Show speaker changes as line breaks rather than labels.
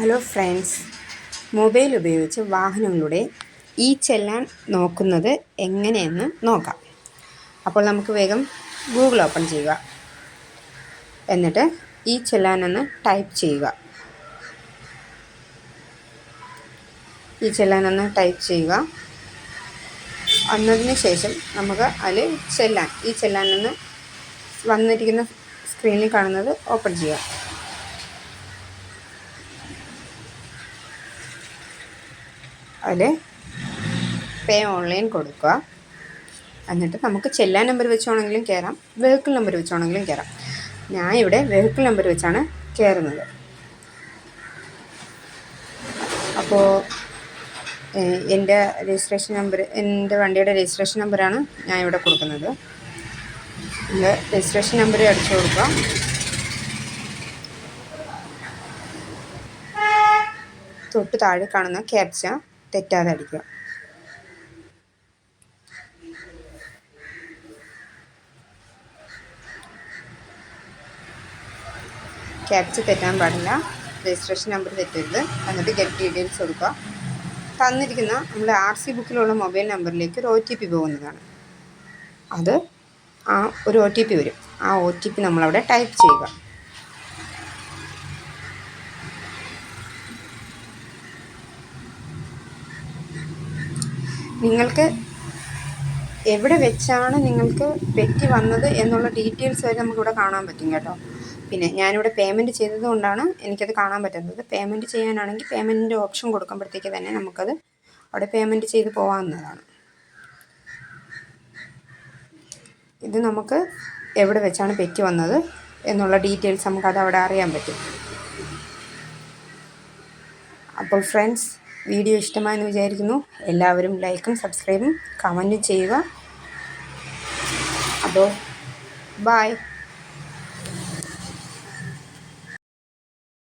Hello friends. Mobile ഉപയോഗിച്ച് വാഹനങ്ങളുടെ ഈ ചെല്ലാൻ നോക്കുന്നത് എങ്ങനെയെന്ന് നോക്കാം. അപ്പോൾ നമുക്ക് വേഗം ഗൂഗിൾ ഓപ്പൺ ചെയ്യുക. എന്നിട്ട് ഈ ചെല്ലാൻ എന്ന് ടൈപ്പ് ചെയ്യുക. ഈ ചെല്ലാൻ എന്ന് ടൈപ്പ് ചെയ്യുക. വന്നതിന് ശേഷം നമുക്ക് അതിൽ ചെല്ലാൻ ഈ ചെല്ലാൻ ചെല്ലാനെന്ന് വന്നിരിക്കുന്ന സ്ക്രീനിൽ കാണുന്നത് ഓപ്പൺ ചെയ്യുക. അതിൽ പേ ഓൺലൈൻ കൊടുക്കുക. എന്നിട്ട് നമുക്ക് ചെല്ലാൻ നമ്പർ വെച്ചാണെങ്കിലും കയറാം വെഹിക്കിൾ നമ്പർ വെച്ചാണെങ്കിലും കയറാം ഞാൻ ഇവിടെ വെഹിക്കിൾ നമ്പർ വെച്ചാണ് കയറുന്നത് അപ്പോൾ എന്റെ രജിസ്ട്രേഷൻ നമ്പർ എന്റെ വണ്ടിയുടെ രജിസ്ട്രേഷൻ നമ്പറാണ് ഞാൻ ഇവിടെ കൊടുക്കുന്നത്. എന്റെ രജിസ്ട്രേഷൻ നമ്പർ അടിച്ചു കൊടുക്കുക. തൊട്ട് താഴെ കാണുന്ന ക്യാപ്ച. തെറ്റാതെ അടിക്കുക ക്യാപ്ച തെറ്റാൻ പാടില്ല. രജിസ്ട്രേഷൻ നമ്പർ തെറ്റരുത്. എന്നിട്ട് ഗെറ്റ് ഡീറ്റെയിൽസ് കൊടുക്കുക. തന്നിരിക്കുന്ന നമ്മുടെ ആർ സി ബുക്കിലുള്ള മൊബൈൽ നമ്പറിലേക്ക് ഒരു ഒ ടി പി പോകുന്നതാണ്. അത് ആ ഒരു ഒ ടി പി വരും. ആ ഒ ടി പി നമ്മളവിടെ ടൈപ്പ് ചെയ്യുക. നിങ്ങൾക്ക് എവിടെ വെച്ചാണ് നിങ്ങൾക്ക് പെറ്റി വന്നത് എന്നുള്ള ഡീറ്റെയിൽസ് വരെ നമുക്കിവിടെ കാണാൻ പറ്റും കേട്ടോ. പിന്നെ ഞാനിവിടെ പേയ്മെന്റ് ചെയ്തത് കൊണ്ടാണ് എനിക്കത് കാണാൻ പറ്റുന്നത്. പേയ്മെന്റ് ചെയ്യാനാണെങ്കിൽ പേയ്മെന്റിന്റെ ഓപ്ഷൻ കൊടുക്കുമ്പോഴത്തേക്ക് തന്നെ നമുക്കത് അവിടെ പേയ്മെന്റ് ചെയ്ത് പോകാവുന്നതാണ് ഇത് നമുക്ക് എവിടെ വെച്ചാണ് പെറ്റി വന്നത് എന്നുള്ള ഡീറ്റെയിൽസ് നമുക്കത് അവിടെ അറിയാൻ പറ്റും. അപ്പോൾ ഫ്രണ്ട്സ് വീഡിയോ ഇഷ്ടമായെന്ന് വിചാരിക്കുന്നു. എല്ലാവരും ലൈക്കും സബ്സ്ക്രൈബും കമന്റും ചെയ്യുക. അപ്പോൾ ബായ്